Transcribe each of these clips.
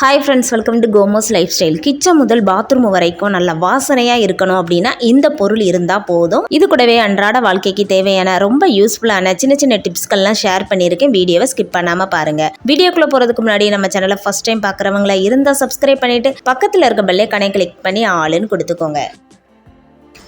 Hi friends welcome to Komos life style kitchen முதல் bathroom வரைக்கும் நல்ல வாசனையாக இருக்கணும் அப்படின்னா இந்த பொருள் இருந்தால் போதும். இது கூடவே அன்றாட வாழ்க்கைக்கு தேவையான ரொம்ப யூஸ்ஃபுல்லான சின்ன சின்ன டிப்ஸ்கள்லாம் ஷேர் பண்ணியிருக்கேன். வீடியோவை ஸ்கிப் பண்ணாமல் பாருங்கள் வீடியோக்குள்ளே போகிறதுக்கு முன்னாடி நம்ம சேனலை ஃபஸ்ட் டைம் பார்க்குறவங்களா இருந்தால் சப்ஸ்கிரைப் பண்ணிவிட்டு பக்கத்தில் இருக்க பெல்லே கனை கிளிக் பண்ணி ஆளுன்னு கொடுத்துக்கோங்க.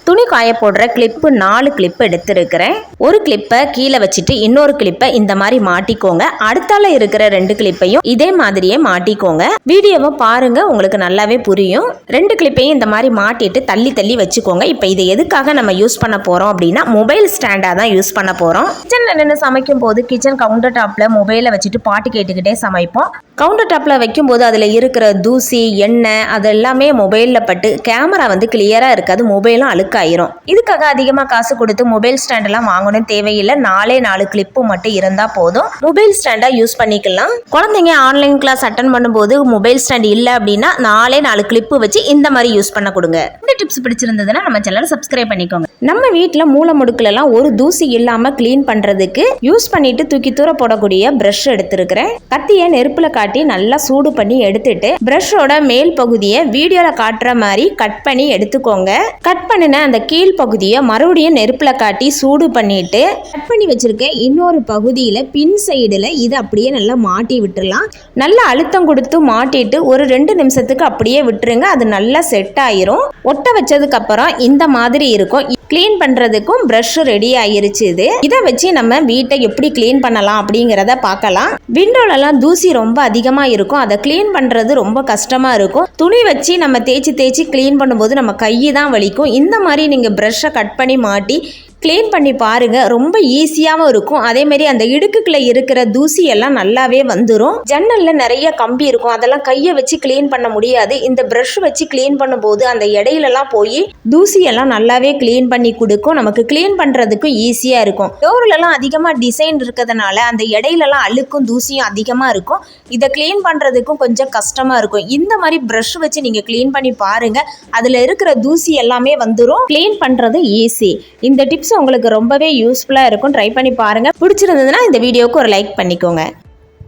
துணி காய போடுற கிளிப்பு நாலு கிளிப் எடுத்திருக்கிறேன். ஒரு கிளிப்பை கீழே வச்சுட்டு இன்னொரு கிளிப்பை இந்த மாதிரி மாட்டிக்கோங்க. அடுத்தால இருக்கிற ரெண்டு கிளிப்பையும் இதே மாதிரியே மாட்டிக்கோங்க. வீடியோவை பாருங்க உங்களுக்கு நல்லாவே புரியும். ரெண்டு கிளிப்பையும் இந்த மாதிரி மாட்டிட்டு தள்ளி தள்ளி வச்சுக்கோங்க. இப்போ இதை எதுக்காக நம்ம யூஸ் பண்ண போறோம் அப்படின்னா மொபைல் ஸ்டாண்டாக தான் யூஸ் பண்ண போறோம். கிச்சன்ல நின்று சமைக்கும் போது கிச்சன் கவுண்டர் டாப்ல மொபைலை வச்சுட்டு பாட்டு கேட்டுக்கிட்டே சமைப்போம். கவுண்டர் டாப்ல வைக்கும்போது அதில் இருக்கிற தூசி எண்ணெய் அது எல்லாமே மொபைலில் பட்டு கேமரா வந்து கிளியராக இருக்காது மொபைலும் அழுக்காது. ஆயிரும். இதுக்காக அதிகமாக காசு கொடுத்து மொபைல் ஸ்டாண்டெல்லாம் வாங்கணும் தேவையில்லை. நாலே நாலு கிளிப்பு மட்டும் இருந்தால் போதும். மொபைல் ஸ்டாண்டாக யூஸ் பண்ணிக்கலாம். குழந்தைங்க ஆன்லைன் கிளாஸ் அட்டன் பண்ணும்போது மொபைல் ஸ்டாண்ட் இல்லை அப்படின்னா நாலே நாலு கிளிப்பு வச்சு இந்த மாதிரி யூஸ் பண்ண கொடுங்க. டிப்ஸ் பிடிச்சிருந்ததுன்னா நம்ம சேனலை சப்ஸ்கிரைப் பண்ணிக்கோங்க. நம்ம வீட்டில் மூளை முடுக்கலாம் ஒரு தூசி இல்லாமல் க்ளீன் பண்ணுறதுக்கு யூஸ் பண்ணிட்டு தூக்கி தூர போடக்கூடிய ப்ரஷ் எடுத்திருக்கிறேன். கத்தியை நெருப்பில் காட்டி நல்லா சூடு பண்ணி எடுத்துட்டு ப்ரஷோட மேல் பகுதியை வீடியோவில் காட்டுற மாதிரி கட் பண்ணி எடுத்துக்கோங்க. கட் பண்ணின அந்த கீழ் பகுதியை மறுபடியும் நெருப்பில் காட்டி சூடு பண்ணிட்டு கட் பண்ணி வச்சிருக்க இன்னொரு பகுதியில் பின் சைடில் இதை அப்படியே நல்லா மாட்டி விட்டுடலாம். நல்லா அழுத்தம் கொடுத்து மாட்டிட்டு ஒரு ரெண்டு நிமிஷத்துக்கு அப்படியே விட்டுருங்க அது நல்லா செட் ஆயிரும். ஒட்ட வச்சதுக்கு அப்புறம் இந்த மாதிரி இருக்கும். க்ளீன் பண்ணுறதுக்கும் ப்ரஷ் ரெடி ஆயிருச்சு இது. இதை வச்சு நம்ம வீட்டை எப்படி க்ளீன் பண்ணலாம் அப்படிங்கிறத பார்க்கலாம். விண்டோலலாம் தூசி ரொம்ப அதிகமாக இருக்கும். அதை க்ளீன் பண்ணுறது ரொம்ப கஷ்டமாக இருக்கும். துணி வச்சு நம்ம தேய்ச்சி தேய்ச்சி க்ளீன் பண்ணும்போது நம்ம கையை தான் வலிக்கும். இந்த மாதிரி நீங்கள் ப்ரஷ்ஷை கட் பண்ணி மாட்டி க்ளீன் பண்ணி பாருங்கள் ரொம்ப ஈஸியாகவும் இருக்கும். அதேமாரி அந்த இடுக்குக்குள்ளே இருக்கிற தூசி எல்லாம் நல்லாவே வந்துடும் ஜன்னலில் நிறைய கம்பி இருக்கும். அதெல்லாம் கையை வச்சு க்ளீன் பண்ண முடியாது. இந்த ப்ரஷ் வச்சு க்ளீன் பண்ணும்போது அந்த இடையிலலாம் போய் தூசி எல்லாம் நல்லாவே க்ளீன் பண்ணி கொடுக்கும். நமக்கு க்ளீன் பண்ணுறதுக்கும் ஈஸியாக இருக்கும். டோர்லலாம் அதிகமாக டிசைன் இருக்கிறதுனால அந்த இடையிலலாம் அழுக்கும் தூசியும் அதிகமாக இருக்கும். இதை க்ளீன் பண்ணுறதுக்கும் கொஞ்சம் கஷ்டமாக இருக்கும். இந்த மாதிரி ப்ரஷ் வச்சு நீங்கள் க்ளீன் பண்ணி பாருங்கள் அதில் இருக்கிற தூசி எல்லாமே வந்துடும் க்ளீன் பண்ணுறது ஈஸி இந்த டிப்ஸ் உங்களுக்கு ரொம்பவே யூஸ்ஃபுல்லாக இருக்கும். ட்ரை பண்ணி பாருங்கள் பிடிச்சிருந்ததுன்னா இந்த வீடியோவுக்கு ஒரு லைக் பண்ணிக்கோங்க.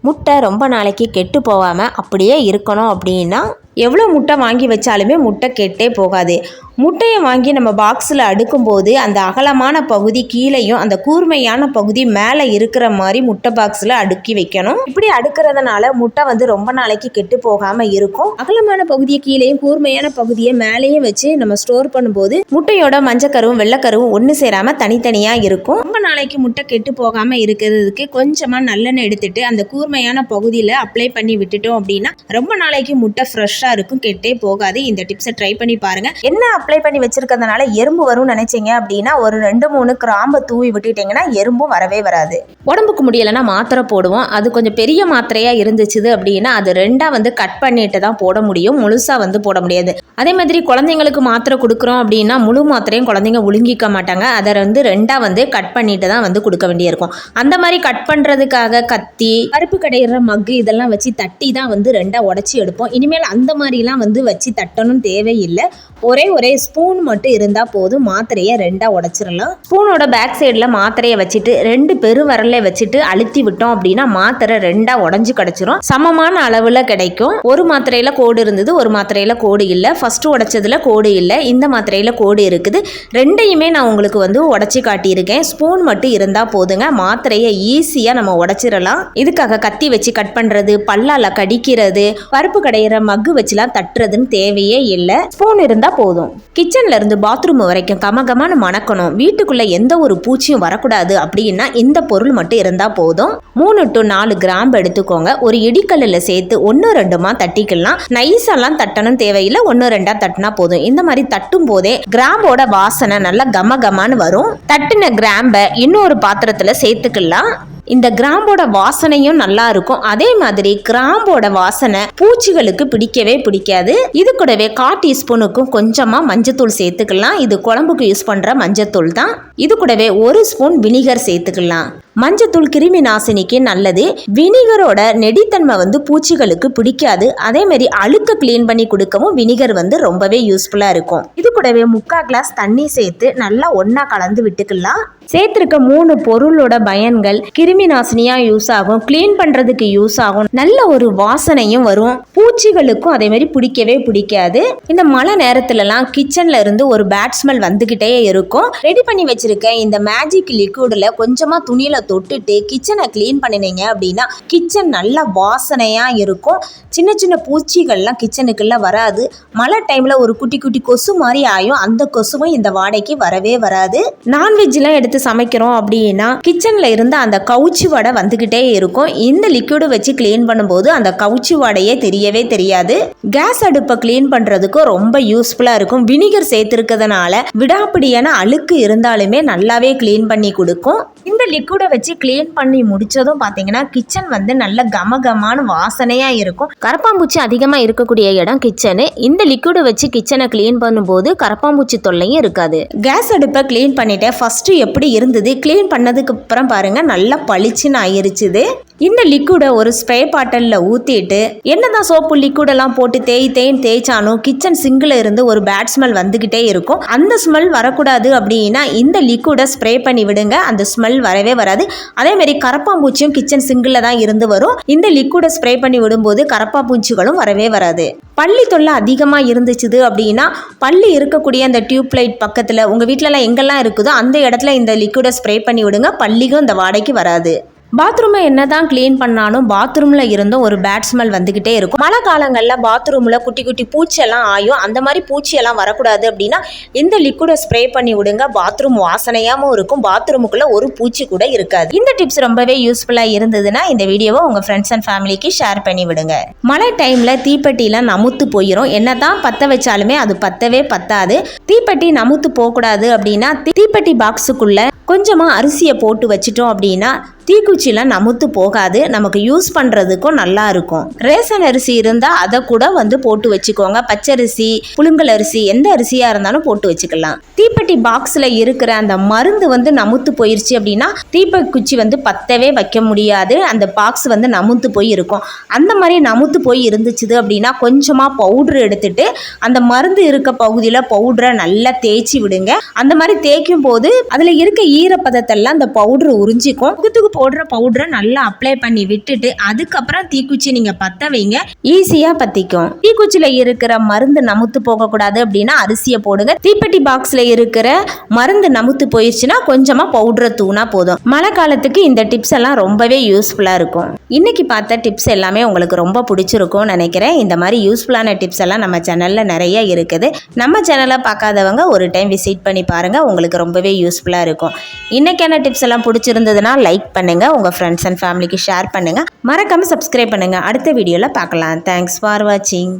முட்டை ரொம்ப நாளைக்கு கெட்டு போகாமல் அப்படியே இருக்கணும் அப்படின்னா எவ்வளோ முட்டை வாங்கி வச்சாலுமே முட்டை கெட்டே போகாது. முட்டையை வாங்கி நம்ம பாக்ஸில் அடுக்கும்போது அந்த அகலமான பகுதி கீழேயும் அந்த கூர்மையான பகுதி மேலே இருக்கிற மாதிரி முட்டை பாக்ஸில் அடுக்கி வைக்கணும். இப்படி அடுக்கிறதுனால முட்டை வந்து ரொம்ப நாளைக்கு கெட்டு போகாமல் இருக்கும். அகலமான பகுதியை கீழேயும் கூர்மையான பகுதியை மேலேயும் வச்சு நம்ம ஸ்டோர் பண்ணும்போது முட்டையோட மஞ்சக்கருவும் வெள்ளைக்கருவும் ஒன்று சேராமல் தனித்தனியாக இருக்கும். ரொம்ப நாளைக்கு முட்டை கெட்டு போகாமல் இருக்கிறதுக்கு கொஞ்சமாக நல்லெண்ணெய் எடுத்துட்டு அந்த கூர்மையான பகுதியில் அப்ளை பண்ணி விட்டுட்டோம் அப்படின்னா ரொம்ப நாளைக்கு முட்டை ஃப்ரெஷ்ஷாக இருக்கும் கெட்டே போகாது. இந்த டிப்ஸை ட்ரை பண்ணி பாருங்கள் என்ன அப்ளை பண்ணி வச்சிருக்கிறதுனால எறும்பு வரும்னு நினைச்சீங்க அப்படின்னா ஒரு ரெண்டு மூணு கிராம்பை தூவி விட்டுட்டீங்கன்னா எறும்பும் வரவே வராது. உடம்புக்கு முடியலைன்னா மாத்திரை போடுவோம். அது கொஞ்சம் பெரிய மாத்திரையாக இருந்துச்சு அப்படின்னா அது ரெண்டாக வந்து கட் பண்ணிட்டு தான் போட முடியும். முழுசாக வந்து போட முடியாது. அதே மாதிரி குழந்தைங்களுக்கு மாத்திரை கொடுக்குறோம் அப்படின்னா முழு மாத்திரையும் குழந்தைங்க ஒழுங்கிக்க மாட்டாங்க. அதை வந்து ரெண்டாக வந்து கட் பண்ணிட்டு தான் வந்து கொடுக்க வேண்டியிருக்கும். அந்த மாதிரி கட் பண்ணுறதுக்காக கத்தி பருப்பு கடையிற மக்கு இதெல்லாம் வச்சு தட்டி தான் வந்து ரெண்டாக உடச்சி எடுப்போம். இனிமேல் அந்த மாதிரிலாம் வந்து வச்சு தட்டணும் தேவையில்லை. ஒரே ஒரே ஸ்பூன் மட்டும் இருந்தால் போதும். மாத்திரையை ரெண்டாக உடச்சிடலாம். ஸ்பூனோட பேக் சைடில் மாத்திரையை வச்சுட்டு ரெண்டு பெருவரலை வச்சுட்டு அழுத்தி விட்டோம் அப்படின்னா மாத்திரை ரெண்டாக உடஞ்சி கிடச்சிரும். சமமான அளவில் கிடைக்கும். ஒரு மாத்திரையில் கோடு இருந்தது ஒரு மாத்திரையில் கோடு இல்லை. ஃபஸ்ட்டு உடைச்சதில் கோடு இல்லை. இந்த மாத்திரையில் கோடு இருக்குது. ரெண்டையுமே நான் உங்களுக்கு வந்து உடச்சி காட்டியிருக்கேன். ஸ்பூன் மட்டும் இருந்தால் போதுங்க. மாத்திரையை ஈஸியாக நம்ம உடச்சிடலாம். இதுக்காக கத்தி வச்சு கட் பண்ணுறது பல்லால் கடிக்கிறது பருப்பு கடையிற மக்கு வச்சுலாம் தட்டுறதுன்னு தேவையே இல்லை. ஸ்பூன் இருந்தால் போதும். கிச்சனில் இருந்து பாத்ரூம் வரைக்கும் கமகமான மணக்கணும். வீட்டுக்குள்ளே எந்த ஒரு பூச்சியும் வரக்கூடாது அப்படின்னா இந்த பொருள் மட்டும் இருந்தால் போதும். மூணு டு நாலு கிராம் எடுத்துக்கோங்க. ஒரு இடிக்கல்லில் சேர்த்து ஒன்று ரெண்டுமா தட்டிக்கலாம். நைஸெல்லாம் தட்டணும் தேவையில்லை. ஒன்று ரெண்டா தட்டினா போதும். இந்த மாதிரி தட்டும் போதே கிராம்போட வாசனை நல்லா கம கமான்னு வரும். தட்டின கிராம்பை இன்னொரு பாத்திரத்தில் சேர்த்துக்கலாம். இந்த கிராம்போட வாசனையும் நல்லா இருக்கும். அதே மாதிரி கிராம்போட வாசனை பூச்சிகளுக்கு பிடிக்கவே பிடிக்காது. இது கூடவே கால் டீஸ்பூனுக்கும் கொஞ்சமா மஞ்சத்தூள் சேர்த்துக்கலாம். இது குழம்புக்கு யூஸ் பண்ற மஞ்சத்தூள் தான். இது கூடவே ஒரு ஸ்பூன் வினிகர் சேர்த்துக்கலாம். மஞ்சத்தூள் கிருமி நாசினிக்கு நல்லது. வினிகரோட நெடித்தன்மை வந்து பூச்சிகளுக்கு பிடிக்காது. அதே மாதிரி அழுக்க க்ளீன் பண்ணி கொடுக்கவும் வினிகர் வந்து ரொம்பவே யூஸ்ஃபுல்லாக இருக்கும். இது கூடவே முக்கால் கிளாஸ் தண்ணி சேர்த்து நல்லா ஒன்றா கலந்து விட்டுக்கலாம். சேர்த்துருக்க மூணு பொருளோட பயன்கள் கிருமி கிருமி நாசினியா யூஸ் ஆகும். க்ளீன் பண்றதுக்கு யூஸ் ஆகும். நல்ல ஒரு வாசனையும் வரும். பூச்சிகளுக்கும் அதே மாதிரி பிடிக்கவே பிடிக்காது. இந்த மழை நேரத்துலலாம் கிச்சன்ல இருந்து ஒரு பேட் ஸ்மெல் வந்துகிட்டே இருக்கும். ரெடி பண்ணி வச்சிருக்க இந்த மேஜிக் லிக்விடில் கொஞ்சமா துணியில தொட்டுட்டு கிச்சனை க்ளீன் பண்ணினீங்க அப்படின்னா கிச்சன் நல்ல வாசனையா இருக்கும். சின்ன சின்ன பூச்சிகள்லாம் கிச்சனுக்குள்ள வராது. மழை டைம்ல ஒரு குட்டி குட்டி கொசு மாதிரி ஆயும். அந்த கொசுவும் இந்த வாடைக்கு வரவே வராது. நான்வெஜ்லாம் எடுத்து சமைக்கிறோம் அப்படின்னா கிச்சன்ல இருந்து அந்த கவுச்சி வடை வந்துக்கிட்டே இருக்கும். இந்த லிக்யூடு வச்சு க்ளீன் பண்ணும்போது அந்த கவுச்சி வடையே தெரியவே தெரியாது. கேஸ் அடுப்பை க்ளீன் பண்ணுறதுக்கும் ரொம்ப யூஸ்ஃபுல்லாக இருக்கும். வினிகர் சேர்த்துருக்கிறதுனால விடாப்பிடியான அழுக்கு இருந்தாலுமே நல்லாவே க்ளீன் பண்ணி கொடுக்கும். இந்த லிக்விடை வச்சு க்ளீன் பண்ணி முடிச்சதும் பார்த்தீங்கன்னா கிச்சன் வந்து நல்ல கமகமான வாசனையாக இருக்கும். கரப்பாம்பூச்சி அதிகமாக இருக்கக்கூடிய இடம் கிச்சனு இந்த லிக்விடை வச்சு கிச்சனை க்ளீன் பண்ணும்போது கரப்பாம்பூச்சி தொல்லையும் இருக்காது. கேஸ் அடுப்பை க்ளீன் பண்ணிட்டேன். ஃபர்ஸ்ட் எப்படி இருந்தது? க்ளீன் பண்ணதுக்கு அப்புறம் பாருங்க நல்லா பளிச்சுன்னு ஆயிருச்சுது. இந்த லிக்விடை ஒரு ஸ்ப்ரே பாட்டிலில் ஊற்றிட்டு என்னதான் சோப்பு லிக்விடெல்லாம் போட்டு தேய் தேய்ன்னு தேய்ச்சாலும் கிச்சன் சிங்கில் இருந்து ஒரு பேட் ஸ்மெல் வந்துக்கிட்டே இருக்கும். அந்த ஸ்மெல் வரக்கூடாது அப்படின்னா இந்த லிக்விடை ஸ்ப்ரே பண்ணி விடுங்க. அந்த ஸ்மெல் வரவே வராது. அதே மாதிரி கரப்பாம்பூச்சியும் கிச்சன் சிங்கில் தான் இருந்து வரும். இந்த லிக்விடை ஸ்ப்ரே பண்ணி விடும்போது கரப்பாம்பூச்சிகளும் வரவே வராது. பள்ளி தொல்லை அதிகமாக இருந்துச்சுது அப்படின்னா பள்ளி இருக்கக்கூடிய அந்த டியூப் லைட் பக்கத்தில் உங்கள் வீட்டிலலாம் எங்கெல்லாம் இருக்குதோ அந்த இடத்துல இந்த லிக்விடை ஸ்ப்ரே பண்ணி விடுங்க. பள்ளிக்கும் இந்த வாடைக்கு வராது. பாத்ரூமை என்னதான் க்ளீன் பண்ணாலும் பாத்ரூமில் இருந்தும் ஒரு பேட் ஸ்மெல் வந்துக்கிட்டே இருக்கும். மழை காலங்களில் பாத்ரூமில் குட்டி குட்டி பூச்சியெல்லாம் ஆயும். அந்த மாதிரி பூச்சியெல்லாம் வரக்கூடாது அப்படின்னா இந்த லிக்விடை ஸ்ப்ரே பண்ணி விடுங்க. பாத்ரூம் வாசனையாகவும் இருக்கும். பாத்ரூமுக்குள்ளே ஒரு பூச்சி கூட இருக்காது. இந்த டிப்ஸ் ரொம்பவே யூஸ்ஃபுல்லாக இருந்ததுன்னா இந்த வீடியோவை உங்கள் ஃப்ரெண்ட்ஸ் அண்ட் ஃபேமிலிக்கு ஷேர் பண்ணி விடுங்க. மழை டைமில் தீப்பெட்டிலாம் நமுத்து போயிடும் என்னதான் பற்ற வச்சாலுமே அது பத்தவே பத்தாது. தீப்பெட்டி நமுத்து போகக்கூடாது அப்படின்னா தீப்பெட்டி பாக்ஸுக்குள்ள கொஞ்சமாக அரிசியை போட்டு வச்சிட்டோம் அப்படின்னா தீக்குச்சிலாம் நமுத்து போகாது. நமக்கு யூஸ் பண்ணுறதுக்கும் நல்லா இருக்கும். ரேஷன் அரிசி இருந்தால் அதை கூட வந்து போட்டு வச்சுக்கோங்க. பச்சரிசி புழுங்கல் அரிசி எந்த அரிசியாக இருந்தாலும் போட்டு வச்சுக்கலாம். தீப்பெட்டி பாக்ஸில் இருக்கிற அந்த மருந்து வந்து நமுத்து போயிருச்சு அப்படின்னா தீப்பக்குச்சி வந்து பத்தவே வைக்க முடியாது. அந்த பாக்ஸ் வந்து நமுத்து போய் இருக்கும். அந்த மாதிரி நமுத்து போய் இருந்துச்சுது அப்படின்னா கொஞ்சமாக பவுட்ரு எடுத்துட்டு அந்த மருந்து இருக்க பகுதியில் பவுடரை நல்லா தேய்ச்சி விடுங்க. அந்த மாதிரி தேய்க்கும் போது அதில் இருக்க ஈ ஈரப்பதத்தெல்லாம் அந்த பவுட்ரு உறிஞ்சிக்கும். முகத்துக்கு போடுற பவுடரை நல்லா அப்ளை பண்ணி விட்டுட்டு அதுக்கப்புறம் தீக்குச்சி நீங்கள் பற்ற வைங்க. ஈஸியாக பற்றிக்கும் தீக்குச்சியில் இருக்கிற மருந்து நமுத்து போகக்கூடாது அப்படின்னா அரிசியை போடுங்க. தீப்பெட்டி பாக்ஸில் இருக்கிற மருந்து நமுத்து போயிடுச்சுன்னா கொஞ்சமாக பவுடரை தூணா போதும். மழை காலத்துக்கு இந்த டிப்ஸ் எல்லாம் ரொம்பவே யூஸ்ஃபுல்லாக இருக்கும். இன்னைக்கு பார்த்த டிப்ஸ் எல்லாமே உங்களுக்கு ரொம்ப பிடிச்சிருக்கும்னு நினைக்கிறேன். இந்த மாதிரி யூஸ்ஃபுல்லான டிப்ஸ் எல்லாம் நம்ம சேனலில் நிறைய இருக்குது. நம்ம சேனலை பார்க்காதவங்க ஒரு டைம் விசிட் பண்ணி பாருங்கள் உங்களுக்கு ரொம்பவே யூஸ்ஃபுல்லாக இருக்கும். இன்னைக்கான டிப்ஸ் எல்லாம் பிடிச்சிருந்ததுன்னா லைக் பண்ணுங்கள் உங்கள் ஃப்ரெண்ட்ஸ் அண்ட் ஃபேமிலிக்கு ஷேர் பண்ணுங்கள் மறக்காமல் சப்ஸ்கிரைப் பண்ணுங்கள் அடுத்த வீடியோவில் பார்க்கலாம். தேங்க்ஸ் ஃபார் வாட்சிங்